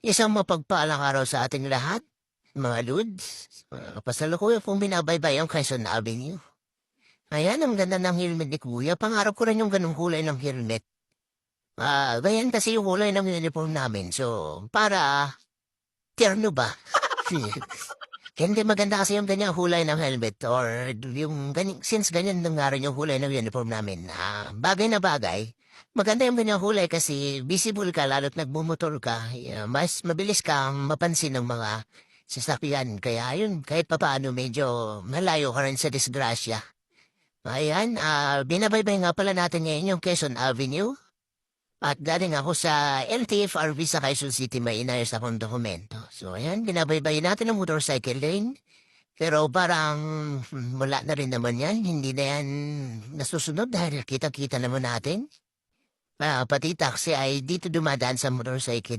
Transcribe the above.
Isang mapagpalang araw sa ating lahat, mga Lods. Uh, pasalukuyan pong binabaybay ang Quezon Avenue. Ayan, ang ganda ng helmet ni Kuya. Pangarap ko rin yung ganung kulay ng helmet. Ah, ganyan kasi yung kulay ng uniform namin. So, para tierno ba? Hindi maganda kasi yung ganyang kulay ng helmet or yung ganyan, since ganyan na nga rin yung kulay ng uniform namin. Ah, bagay na bagay. Maganda yung ganyang kulay kasi visible ka lalo't nagbumotor ka. Mas mabilis ka mapansin ng mga sasakyan. Kaya yun, kahit papaano medyo malayo ka rin sa disgrasya. Ayan, ah, binabaybay nga pala natin ngayon yung Quezon Avenue. At galing ako sa LTFRB sa Quezon City, may inayos akong dokumento. So ayan, binabaybay natin ang motorcycle lane. Pero parang hmm, wala na rin naman yan. Hindi na yan nasusunod dahil kita-kita naman natin. Ah, pati taxi ay dito dumadaan sa motorcycle